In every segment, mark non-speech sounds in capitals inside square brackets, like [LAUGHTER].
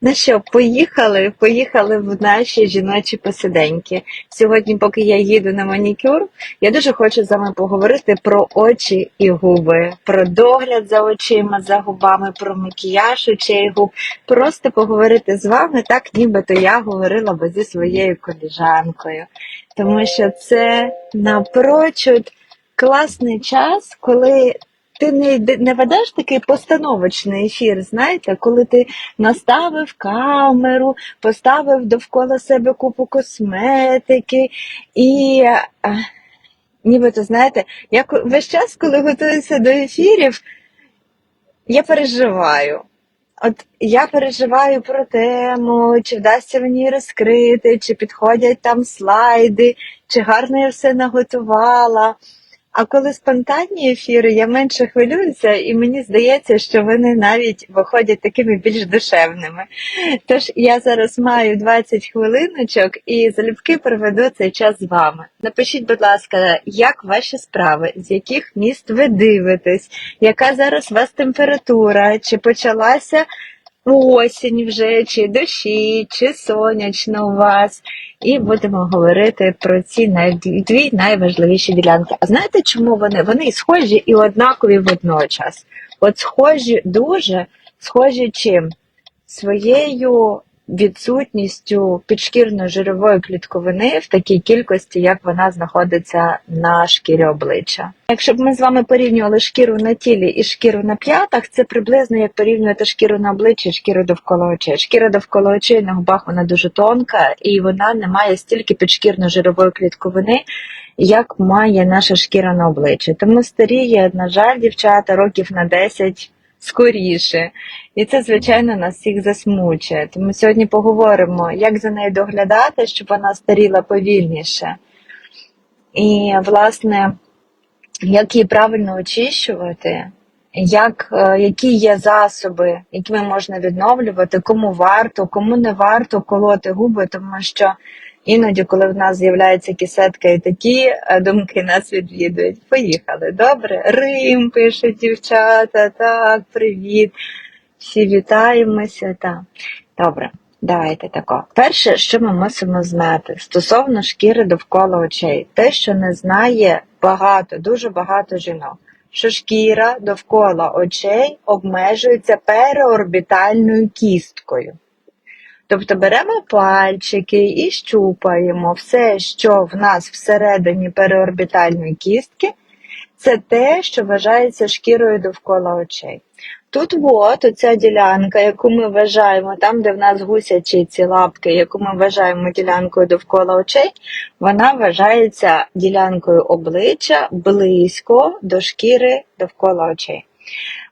Ну що, поїхали, поїхали в наші жіночі посиденьки. Сьогодні, поки я їду на манікюр, я дуже хочу з вами поговорити про очі і губи, про догляд за очима, за губами, про макіяж очей губ. Просто поговорити з вами так, нібито я говорила би зі своєю коліжанкою. Тому що це напрочуд класний час, коли ти не, не ведеш такий постановочний ефір, знаєте, коли ти наставив камеру, поставив довкола себе купу косметики, і нібито, знаєте, я весь час, коли готуюся до ефірів, я переживаю. От я переживаю про тему, чи вдасться мені розкрити, чи підходять там слайди, чи гарно я все наготувала. А коли спонтанні ефіри, я менше хвилююся, і мені здається, що вони навіть виходять такими більш душевними. Тож я зараз маю 20 хвилиночок і залюбки проведу цей час з вами. Напишіть, будь ласка, як ваші справи, з яких міст ви дивитесь, яка зараз у вас температура, чи почалася осінь вже, чи дощі, чи сонячно у вас. І будемо говорити про ці дві найважливіші ділянки. А знаєте, чому вони? Вони схожі і однакові водночас. От схожі дуже, схожі чим? Своєю відсутністю підшкірно-жирової клітковини в такій кількості, як вона знаходиться на шкірі обличчя. Якщо б ми з вами порівнювали шкіру на тілі і шкіру на п'ятах, це приблизно як порівнювати шкіру на обличчі шкіру довкола очей. Шкіра довкола очей на губах вона дуже тонка і вона не має стільки підшкірно-жирової клітковини, як має наша шкіра на обличчі. Тому старіє, на жаль, дівчата років на 10 скоріше. І це, звичайно, нас всіх засмучує. Тому сьогодні поговоримо, як за нею доглядати, щоб вона старіла повільніше. І, власне, як її правильно очищувати, як, е, які є засоби, якими можна відновлювати, кому варто, кому не варто колоти губи, тому що іноді, коли в нас з'являється кисетка і такі е, думки нас відвідують. Поїхали, добре? Рим пишуть дівчата, так, привіт. Всі вітаємося. Так. Добре, давайте тако. Перше, що ми мусимо знати стосовно шкіри довкола очей, те, що не знає багато, дуже багато жінок, що шкіра довкола очей обмежується переорбітальною кісткою. Тобто беремо пальчики і щупаємо все, що в нас всередині переорбітальної кістки, це те, що вважається шкірою довкола очей. Тут от оця ділянка, яку ми вважаємо, там, де в нас гусячі ці лапки, яку ми вважаємо ділянкою довкола очей, вона вважається ділянкою обличчя близько до шкіри довкола очей.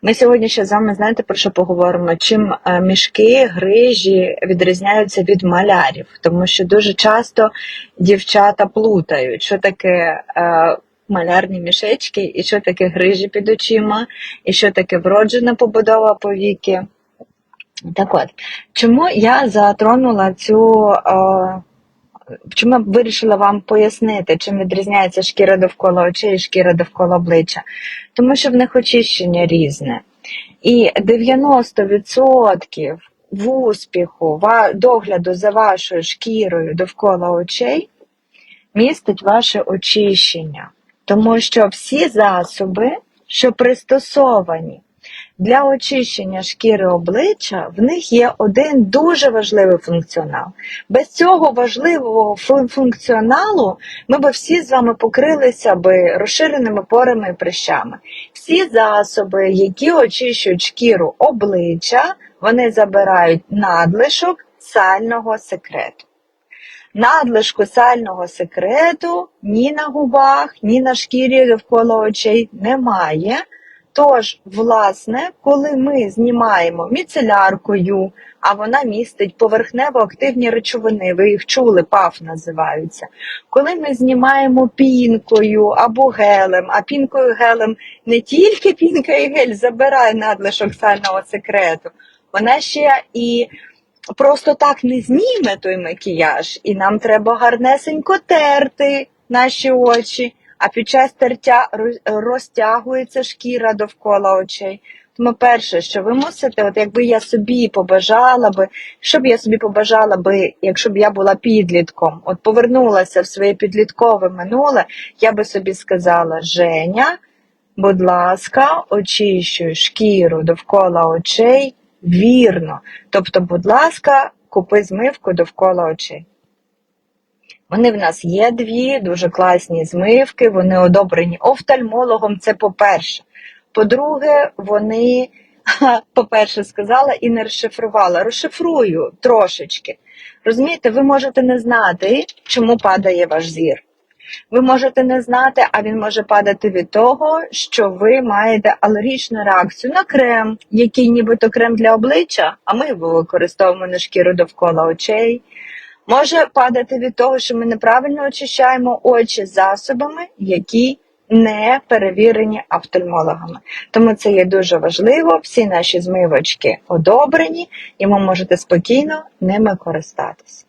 Ми сьогодні ще з вами знаєте про що поговоримо? Чим е, мішки, грижі відрізняються від малярів, тому що дуже часто дівчата плутають, що таке е, малярні мішечки, і що таке грижі під очима, і що таке вроджена побудова повіки. Так от, чому я затронула цю. Е, Чому я вирішила вам пояснити, чим відрізняється шкіра довкола очей і шкіра довкола обличчя? Тому що в них очищення різне. І 90% в успіху догляду за вашою шкірою довкола очей містить ваше очищення. Тому що всі засоби, що пристосовані для очищення шкіри обличчя, в них є один дуже важливий функціонал. Без цього важливого функціоналу ми б всі з вами покрилися би розширеними порами і прищами. Всі засоби, які очищують шкіру обличчя, вони забирають надлишок сального секрету. Надлишку сального секрету ні на губах, ні на шкірі довкола очей немає. Тож, власне, коли ми знімаємо міцеляркою, а вона містить поверхнево активні речовини, ви їх чули, ПАФ називаються. Коли ми знімаємо пінкою або гелем, а пінкою гелем не тільки пінка і гель забирає надлишок сального секрету, вона ще і просто так не зніме той макіяж, і нам треба гарнесенько терти наші очі. А під час тертя розтягується шкіра довкола очей. Тому перше, що ви мусите, от якби я собі побажала би, що б я собі побажала би, якщо б я була підлітком, от повернулася в своє підліткове минуле, я би собі сказала: Женя, будь ласка, очищуй шкіру довкола очей вірно. Тобто, будь ласка, купи змивку довкола очей. Вони в нас є дві дуже класні змивки, вони одобрені офтальмологом. Це по-перше. По-друге, вони, по-перше, сказала і не розшифрувала. Розшифрую трошечки. Розумієте, ви можете не знати, чому падає ваш зір. Ви можете не знати, а він може падати від того, що ви маєте алергічну реакцію на крем, який нібито крем для обличчя, а ми його використовуємо на шкіру довкола очей. Може падати від того, що ми неправильно очищаємо очі засобами, які не перевірені офтальмологами. Тому це є дуже важливо. Всі наші змивочки одобрені, і ви можете спокійно ними користатися.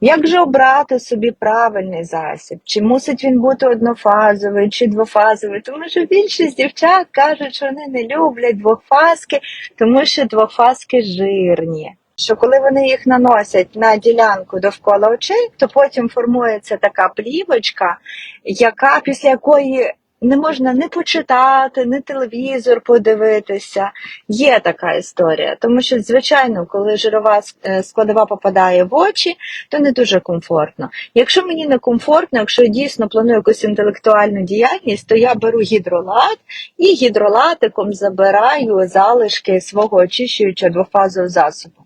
Як же обрати собі правильний засіб? Чи мусить він бути однофазовий чи двофазовий? Тому що більшість дівчат кажуть, що вони не люблять двохфазки, тому що двохфазки жирні. Що коли вони їх наносять на ділянку довкола очей, то потім формується така плівочка, яка після якої не можна не почитати, не телевізор подивитися. Є така історія, тому що, звичайно, коли жирова е, складова попадає в очі, то не дуже комфортно. Якщо мені не комфортно, якщо я дійсно планую якусь інтелектуальну діяльність, то я беру гідролат і гідролатиком забираю залишки свого очищуючого двофазового засобу.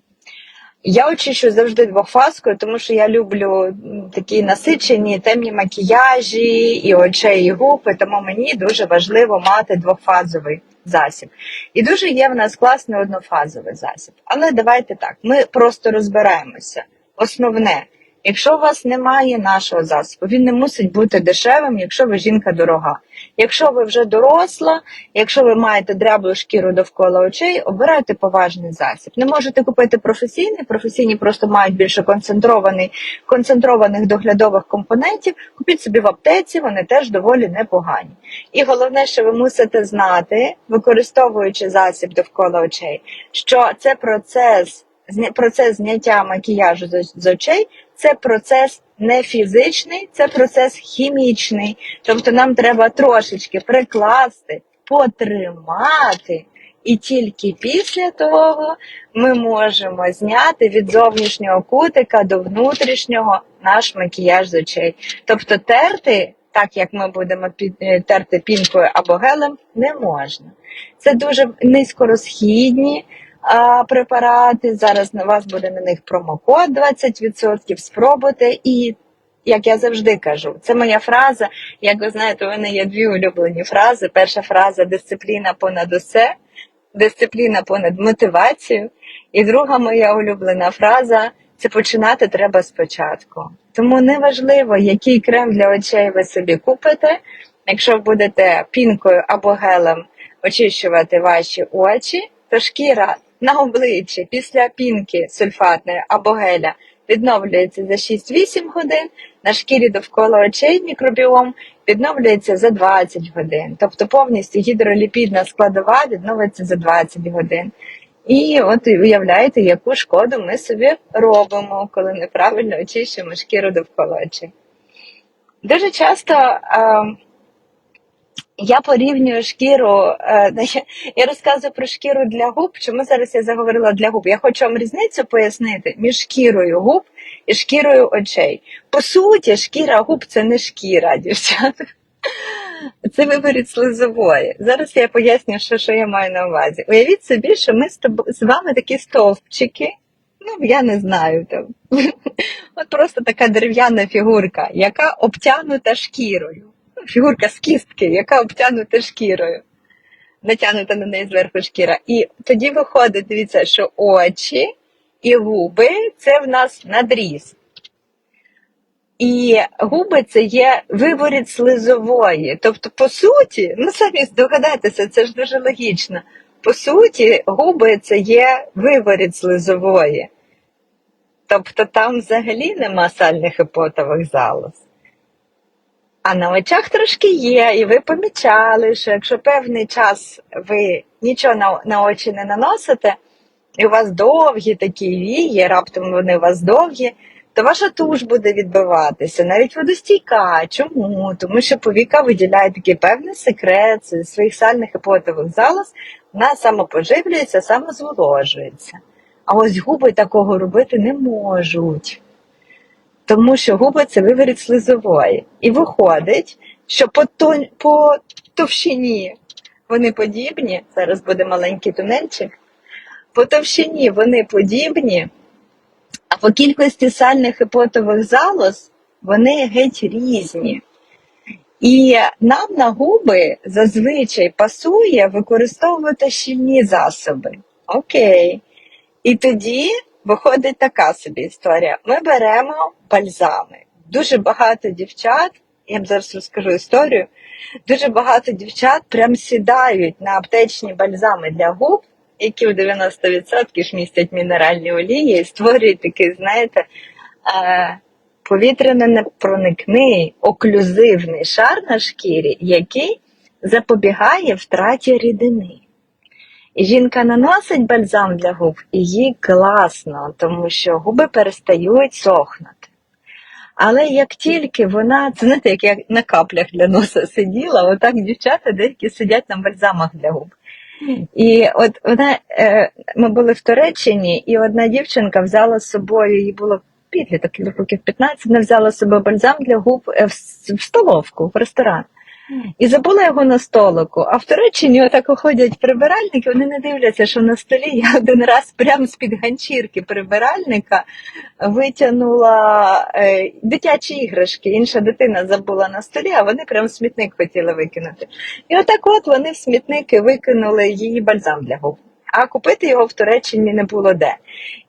Я очищу завжди двохфазкою, тому що я люблю такі насичені темні макіяжі і очей, і губи, тому мені дуже важливо мати двохфазовий засіб. І дуже є в нас класний однофазовий засіб. Але давайте так, ми просто розбираємося. Основне, якщо у вас немає нашого засобу, він не мусить бути дешевим, якщо ви жінка дорога. Якщо ви вже доросла, якщо ви маєте дряблу шкіру довкола очей, обирайте поважний засіб. Не можете купити професійний, професійні просто мають більше концентрований, концентрованих доглядових компонентів. Купіть собі в аптеці, вони теж доволі непогані. І головне, що ви мусите знати, використовуючи засіб довкола очей, що це процес, процес зняття макіяжу з очей, це процес не фізичний, це процес хімічний. Тобто нам треба трошечки прикласти, потримати, і тільки після того ми можемо зняти від зовнішнього кутика до внутрішнього наш макіяж з очей. Тобто терти, так як ми будемо е, терти пінкою або гелем, не можна. Це дуже низькорозхідні препарати. Зараз на вас буде на них промокод 20%. Спробуйте і. Як я завжди кажу, це моя фраза. Як ви знаєте, у мене є дві улюблені фрази. Перша фраза дисципліна понад усе, дисципліна понад мотивацію. І друга моя улюблена фраза це починати треба спочатку. Тому неважливо, який крем для очей ви собі купите. Якщо будете пінкою або гелем очищувати ваші очі, то шкіра на обличчі після пінки сульфатної або геля відновлюється за 6-8 годин, на шкірі довкола очей мікробіом відновлюється за 20 годин. Тобто повністю гідроліпідна складова відновиться за 20 годин. І от уявляєте, яку шкоду ми собі робимо, коли неправильно очищуємо шкіру довкола очей. Дуже часто е, я порівнюю шкіру, е, я- розказую про шкіру для губ. Чому зараз я заговорила для губ? Я хочу вам різницю пояснити між шкірою губ і шкірою очей. По суті, шкіра губ це не шкіра, дівчата. Це виворіт слизової. Зараз я поясню, що, що я маю на увазі. Уявіть собі, що ми з, тобо- з вами такі стовпчики. Ну, я не знаю там. [LAUGHS] От просто така дерев'яна фігурка, яка обтянута шкірою. Фігурка з кістки, яка обтянута шкірою. Натягнута на неї зверху шкіра. І тоді виходить, дивіться, що очі і губи це в нас надріз. І губи це є виворіт слизової. Тобто, по суті, ну самі здогадайтеся, це ж дуже логічно. По суті, губи це є виворіт слизової. Тобто там взагалі нема сальних і потових залоз. А на очах трошки є, і ви помічали, що якщо певний час ви нічого на, на очі не наносите, і у вас довгі такі вії, раптом вони у вас довгі, то ваша туш буде відбиватися, навіть водостійка. Чому? Тому що повіка виділяє такий певний секрет своїх сальних і потових залоз, вона самопоживлюється, самозволожується. А ось губи такого робити не можуть. Тому що губи це виворіт слизової. І виходить, що по, тон, по товщині вони подібні. Зараз буде маленький тунельчик. По товщині вони подібні, а по кількості сальних і потових залоз вони геть різні. І нам на губи зазвичай пасує використовувати щільні засоби. Окей. І тоді виходить така собі історія. Ми беремо бальзами. Дуже багато дівчат, я зараз розкажу історію. Дуже багато дівчат прям сідають на аптечні бальзами для губ, які в 90% ж містять мінеральні олії, і створюють такий, знаєте, е, повітряно-непроникний оклюзивний шар на шкірі, який запобігає втраті рідини. Жінка наносить бальзам для губ, і їй класно, тому що губи перестають сохнути. Але як тільки вона, це [LAUGHS] знаєте, як я на каплях для носа сиділа, отак дівчата деякі сидять на бальзамах для губ. І от вона, е, ми були в Туреччині, і одна дівчинка взяла з собою, їй було підліток, років 15, вона взяла з собою бальзам для губ е, в столовку, в ресторан. І забула його на столику. А в Туреччині отак ходять прибиральники, вони не дивляться, що на столі я один раз прямо з-під ганчірки прибиральника витягнула е, дитячі іграшки. Інша дитина забула на столі, а вони прямо в смітник хотіли викинути. І отак от вони в смітники викинули її бальзам для губ. А купити його в Туреччині не було де.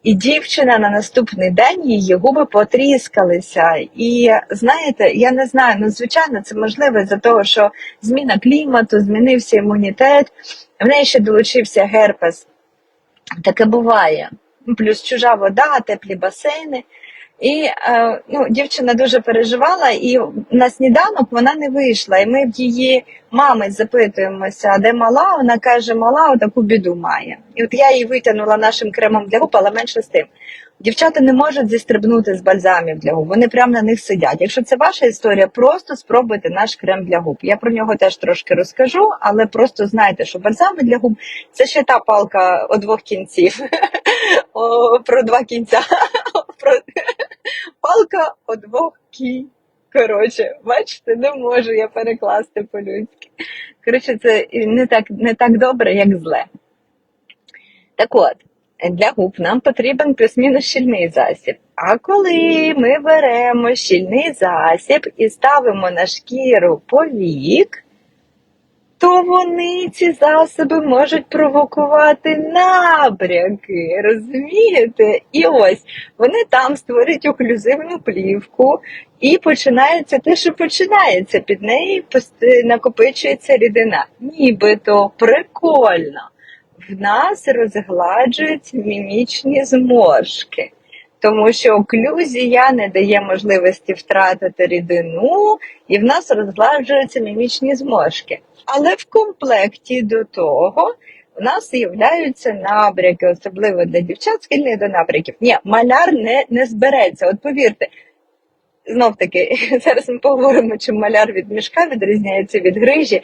І дівчина на наступний день її губи потріскалися. І знаєте, я не знаю, ну звичайно, це можливо за того, що зміна клімату, змінився імунітет, в неї ще долучився герпес. Таке буває. Плюс чужа вода, теплі басейни. І е, ну, дівчина дуже переживала, і на сніданок вона не вийшла. І ми в її мами запитуємося, де мала. Вона каже, мала таку біду має. І от я її витягнула нашим кремом для губ, але менше з тим. Дівчата не можуть зістрибнути з бальзамів для губ, вони прямо на них сидять. Якщо це ваша історія, просто спробуйте наш крем для губ. Я про нього теж трошки розкажу, але просто знайте, що бальзами для губ це ще та палка о двох кінців. О, про два кінця. [LAUGHS] Про... Палка о двох кі. Коротше, бачите, не можу я перекласти по-людськи. Коротше, це не так, не так добре, як зле. Так от, для губ нам потрібен плюс-мінус щільний засіб. А коли ми беремо щільний засіб і ставимо на шкіру повік, то вони ці засоби можуть провокувати набряки, розумієте? І ось вони там створюють оклюзивну плівку, і починається те, що починається. Під пост- накопичується рідина. Нібито прикольно. В нас розгладжуються мімічні зморшки. Тому що оклюзія не дає можливості втратити рідину, і в нас розгладжуються мімічні зморшки. Але в комплекті до того у нас з'являються набряки, особливо для дівчат схильних до набряків. Ні, маляр не, не збереться. От повірте, знов таки, [LAUGHS] зараз ми поговоримо, чим маляр від мішка відрізняється від грижі.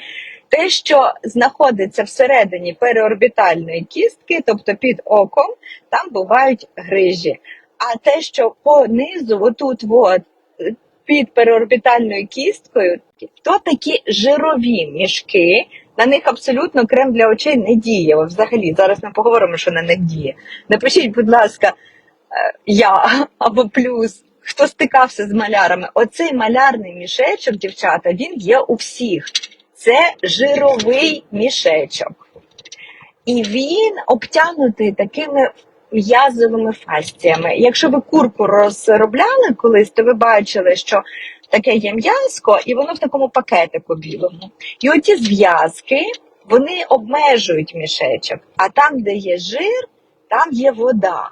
Те, що знаходиться всередині переорбітальної кістки, тобто під оком, там бувають грижі. А те, що понизу, отут, от, під переорбітальною кісткою, то такі жирові мішки. На них абсолютно крем для очей не діє. Взагалі, зараз ми поговоримо, що на них діє. Напишіть, будь ласка, е, я або плюс, хто стикався з малярами. Оцей малярний мішечок, дівчата, він є у всіх. Це жировий мішечок. І він обтягнутий такими м'язовими фасціями. Якщо ви курку розробляли колись, то ви бачили, що таке є м'язко, і воно в такому пакетику білому. І оті зв'язки вони обмежують мішечок, а там, де є жир, там є вода.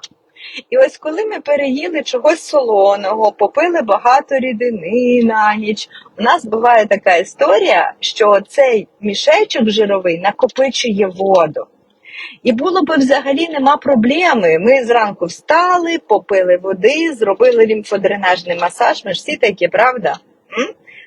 І ось коли ми переїли чогось солоного, попили багато рідини на ніч, у нас буває така історія, що цей мішечок жировий накопичує воду. І було б взагалі нема проблеми. Ми зранку встали, попили води, зробили лімфодренажний масаж. Ми ж всі такі, правда?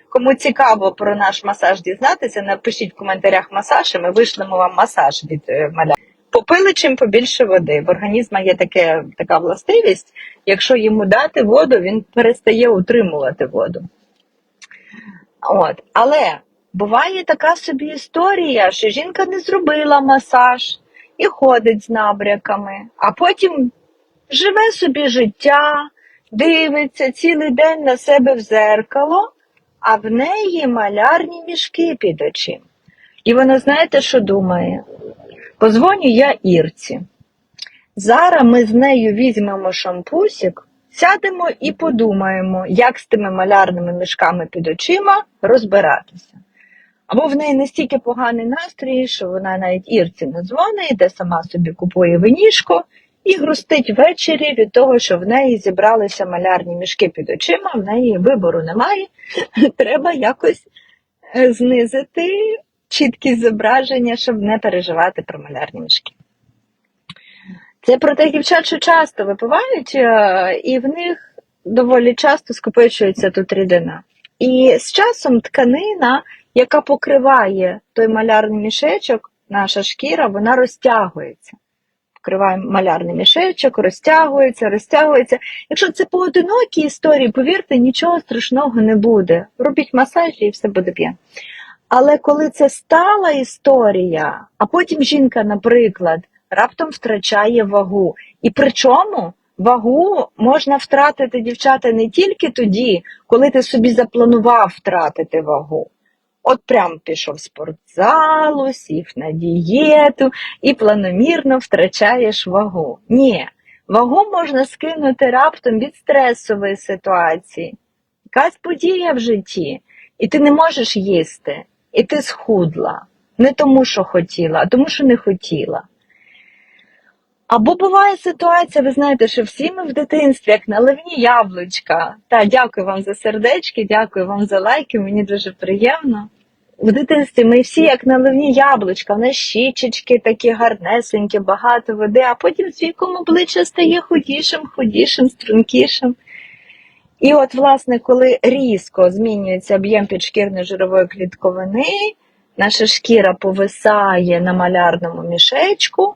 Кому цікаво про наш масаж дізнатися, напишіть в коментарях масаж, і ми вишлемо вам масаж від е, маля. Попили чим побільше води. В організму є таке, така властивість, якщо йому дати воду, він перестає утримувати воду. От. Але буває така собі історія, що жінка не зробила масаж і ходить з набряками, а потім живе собі життя, дивиться цілий день на себе в зеркало, а в неї малярні мішки під очима. І вона знаєте, що думає? Позвоню я Ірці. Зараз ми з нею візьмемо шампусик, сядемо і подумаємо, як з тими малярними мішками під очима розбиратися. Або в неї настільки поганий настрій, що вона навіть Ірці не дзвонить, йде сама собі купує винішко і грустить ввечері від того, що в неї зібралися малярні мішки під очима, в неї вибору немає. [LAUGHS] Треба якось е, знизити чіткість зображення, щоб не переживати про малярні мішки. Це про тих дівчат, що часто випивають, е, і в них доволі часто скопичується тут рідина. І з часом тканина, яка покриває той малярний мішечок, наша шкіра, вона розтягується. Покриває малярний мішечок, розтягується, розтягується. Якщо це поодинокі історії, повірте, нічого страшного не буде. Робіть масажі і все буде п'є. Але коли це стала історія, а потім жінка, наприклад, раптом втрачає вагу. І причому вагу можна втратити дівчата не тільки тоді, коли ти собі запланував втратити вагу. От прям пішов в спортзалу, сів на дієту і планомірно втрачаєш вагу. Ні, вагу можна скинути раптом від стресової ситуації. Якась подія в житті, і ти не можеш їсти, і ти схудла. Не тому, що хотіла, а тому, що не хотіла. Або буває ситуація, ви знаєте, що всі ми в дитинстві, як наливні яблучка. Та дякую вам за сердечки, дякую вам за лайки, мені дуже приємно. В дитинстві ми всі як наливні яблучка, в нас щічечки такі гарнесенькі, багато води, а потім з віком обличчя стає худішим, худішим, стрункішим. І от, власне, коли різко змінюється об'єм підшкірної жирової клітковини, наша шкіра повисає на малярному мішечку,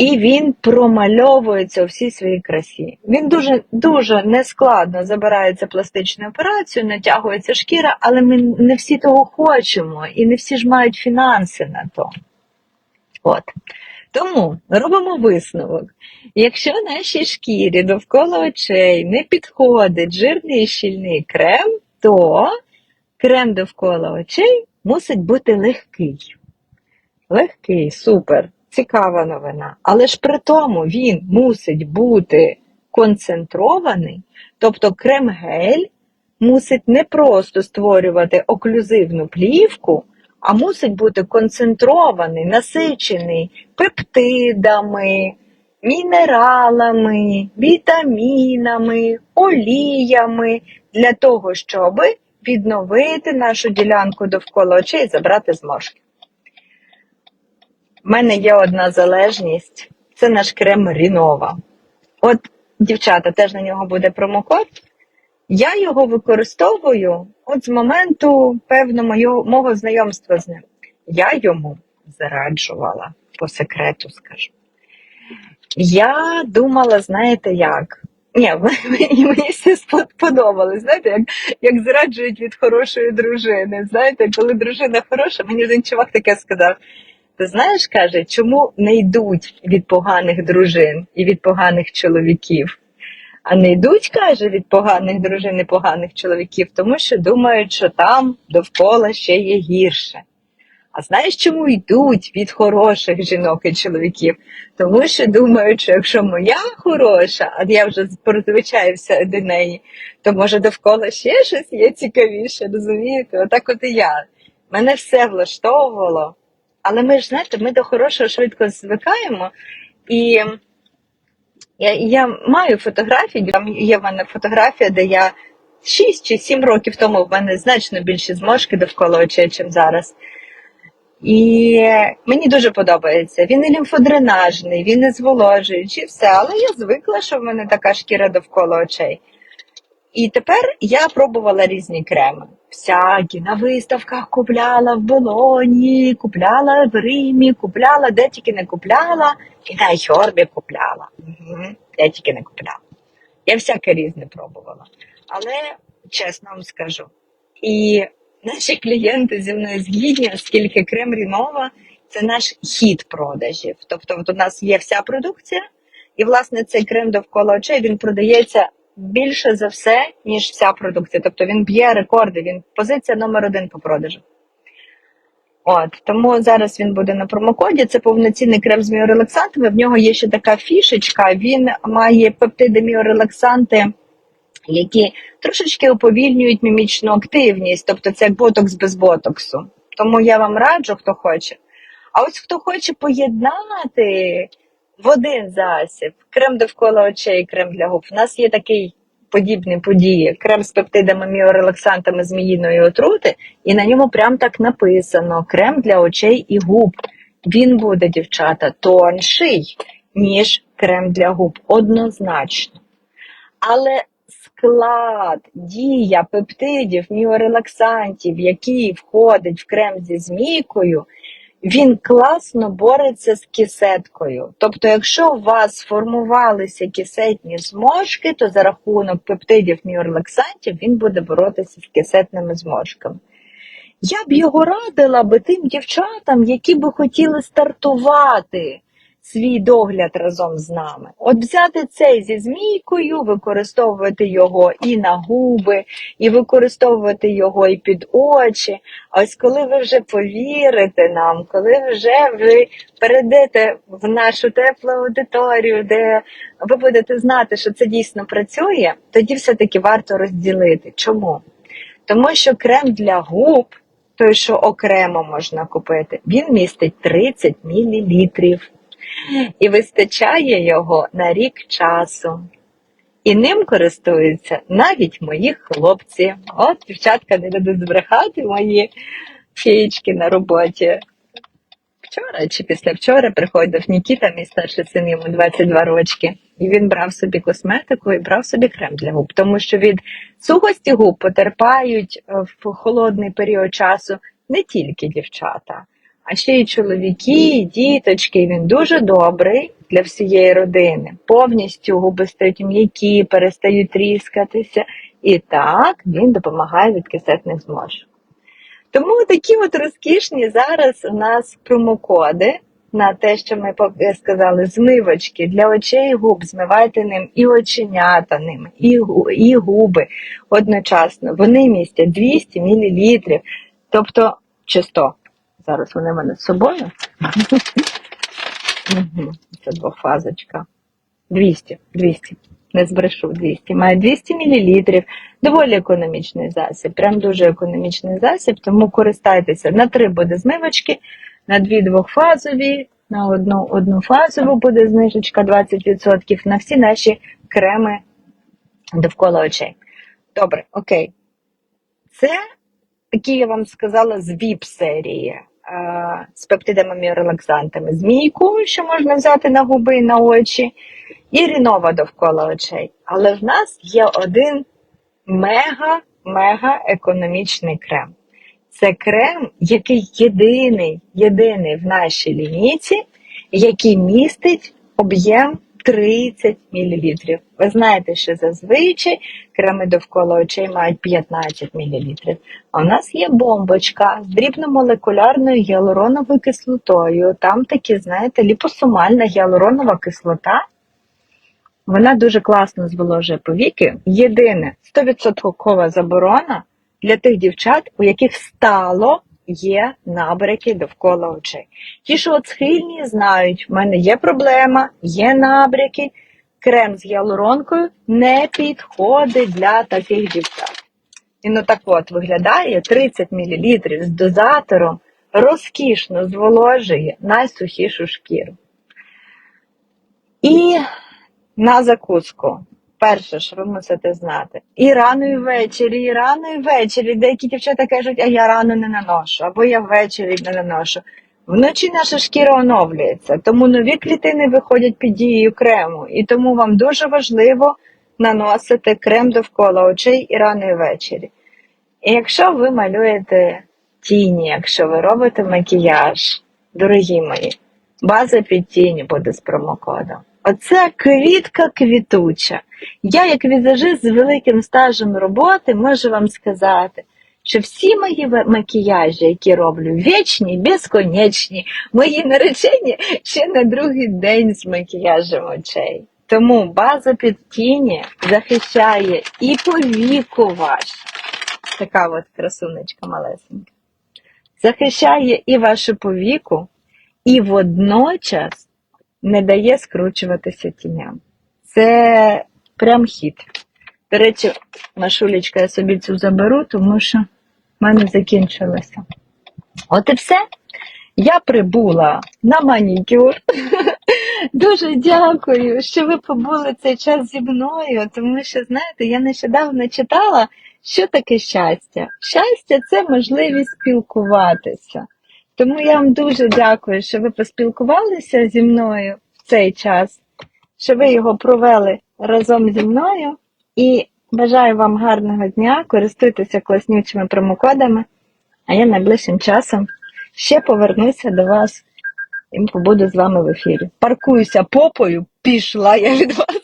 і він промальовується у всій своїй красі. Він дуже дуже нескладно забирається пластичною операцією, натягується шкіра, але ми не всі того хочемо, і не всі ж мають фінанси на то. От. Тому робимо висновок. Якщо нашій шкірі довкола очей не підходить жирний і щільний крем, то крем довкола очей мусить бути легкий. Легкий, супер, цікава новина. Але ж при тому він мусить бути концентрований, тобто крем-гель мусить не просто створювати оклюзивну плівку, а мусить бути концентрований, насичений пептидами, мінералами, вітамінами, оліями для того, щоб відновити нашу ділянку довкола очей і забрати зморшки. У мене є одна залежність це наш крем Рінова. От, дівчата, теж на нього буде промокод. Я його використовую от з моменту певного мого знайомства з ним. Я йому зраджувала по секрету, скажу. Я думала, знаєте як? Ні, [LAUGHS] мені, мені все сподобалось, знаєте, як, як зраджують від хорошої дружини. Знаєте, коли дружина хороша, мені один чувак таке сказав. Ти знаєш, каже, чому не йдуть від поганих дружин і від поганих чоловіків? А не йдуть, каже, від поганих дружин і поганих чоловіків, тому що думають, що там довкола ще є гірше. А знаєш, чому йдуть від хороших жінок і чоловіків? Тому що думають, що якщо моя хороша, а я вже призвичаюся до неї, то може довкола ще щось є цікавіше, розумієте? Отак от і я. Мене все влаштовувало. Але ми ж знаєте, ми до хорошого швидко звикаємо, і Я, я маю фотографії, там є в мене фотографія, де я 6 чи 7 років тому в мене значно більші зморшки довкола очей, ніж зараз. І мені дуже подобається. Він і лімфодренажний, він і зволожуючий, все. Але я звикла, що в мене така шкіра довкола очей. І тепер я пробувала різні креми. Всякі на виставках купляла в Болоні, купляла в Римі, купляла, де тільки не купляла, і на Йорбі купляла. Угу. Де тільки не купляла. Я всяке різне пробувала. Але чесно вам скажу. І наші клієнти зі мною згідні, оскільки крем Рінова це наш хід продажів. Тобто, от у нас є вся продукція, і власне цей крем довкола очей він продається більше за все, ніж вся продукція. Тобто він б'є рекорди, він позиція номер один по продажу. От тому зараз він буде на промокоді. Це повноцінний крем з міорелаксантами. В нього є ще така фішечка. Він має пептиди міорелаксанти, які трошечки уповільнюють мімічну активність, тобто це як ботокс без ботоксу. Тому я вам раджу, хто хоче. А ось хто хоче поєднати в один засіб крем довкола очей, крем для губ. У нас є такий подібний події: крем з пептидами, міорелаксантами зміїної отрути, і на ньому прям так написано: крем для очей і губ. Він буде, дівчата, тонший, ніж крем для губ. Однозначно. Але склад, дія пептидів, міорелаксантів, який входить в крем зі змійкою, він класно бореться з кисеткою. Тобто, якщо у вас сформувалися кисетні зморшки, то за рахунок пептидів міорелаксантів він буде боротися з кисетними зморшками. Я б його радила би тим дівчатам, які би хотіли стартувати свій догляд разом з нами. От взяти цей зі змійкою, використовувати його і на губи, і використовувати його і під очі. Ось коли ви вже повірите нам, коли вже ви перейдете в нашу теплу аудиторію, де ви будете знати, що це дійсно працює, тоді все-таки варто розділити. Чому? Тому що крем для губ, той, що окремо можна купити, він містить 30 мл і вистачає його на рік часу. І ним користуються навіть мої хлопці. От, дівчатка не будуть збрехати мої феєчки на роботі. Вчора чи післявчора приходив Нікіта, мій старший син, йому 22 рочки, і він брав собі косметику і брав собі крем для губ, тому що від сухості губ потерпають е, в холодний період часу не тільки дівчата, а ще й чоловіки, і діточки. Він дуже добрий для всієї родини. Повністю губи стають м'які, перестають тріскатися. І так він допомагає від кисетних зморшок. Тому такі от розкішні зараз у нас промокоди на те, що ми сказали, змивочки для очей і губ. Змивайте ним і оченята ним, і, і губи одночасно. Вони містять 200 мл. Тобто, чи 100. Зараз вони в мене з собою. Це двохфазочка. 200, 200. Не збрешу 200. Має 200 мл. Доволі економічний засіб. Прям дуже економічний засіб, тому користайтеся. На три буде змивочки, на дві двохфазові, на одну однофазову буде знижечка 20%, на всі наші креми довкола очей. Добре, окей. Це такі я вам сказала з ВІП-серії. З пептидами міорелаксантами. Змійку, що можна взяти на губи і на очі, і рінова довкола очей. Але в нас є один мега-мега економічний крем. Це крем, який єдиний, єдиний в нашій лінійці, який містить об'єм 30 мл. Ви знаєте, що зазвичай креми довкола очей мають 15 мл. А у нас є бомбочка з дрібномолекулярною гіалуроновою кислотою. Там такі, знаєте, ліпосомальна гіалуронова кислота. Вона дуже класно зволожує повіки. Єдине 100% заборона для тих дівчат, у яких стало є набряки довкола очей. Ті, що от схильні, знають, в мене є проблема, є набряки. Крем з гіалуронкою не підходить для таких дівчат. Він отак от виглядає 30 мл з дозатором, розкішно зволожує найсухішу шкіру. І на закуску. Перше, що ви мусите знати. І рано, і ввечері, і рано, і ввечері. Деякі дівчата кажуть, а я рано не наношу, або я ввечері не наношу. Вночі наша шкіра оновлюється, тому нові клітини виходять під дією крему. І тому вам дуже важливо наносити крем довкола очей і рано і ввечері. І якщо ви малюєте тіні, якщо ви робите макіяж, дорогі мої, база під тіні буде з промокодом. Оце квітка квітуча. Я, як візажист з великим стажем роботи, можу вам сказати, що всі мої макіяжі, які роблю, вічні, безконечні, мої наречені ще на другий день з макіяжем очей. Тому база під тіні захищає і повіку ваш. Така от красунечка малесенька. Захищає і вашу повіку, і водночас не дає скручуватися тіням. Це прям хід. До речі, Машулечка, я собі цю заберу, тому що в мене закінчилося. От і все. Я прибула на манікюр. [LAUGHS] Дуже дякую, що ви побули цей час зі мною, тому що, знаєте, я нещодавно читала, що таке щастя. Щастя це можливість спілкуватися. Тому я вам дуже дякую, що ви поспілкувалися зі мною в цей час, що ви його провели разом зі мною. І бажаю вам гарного дня, користуйтеся класнючими промокодами, а я найближчим часом ще повернуся до вас і побуду з вами в ефірі. Паркуюся попою, пішла я від вас.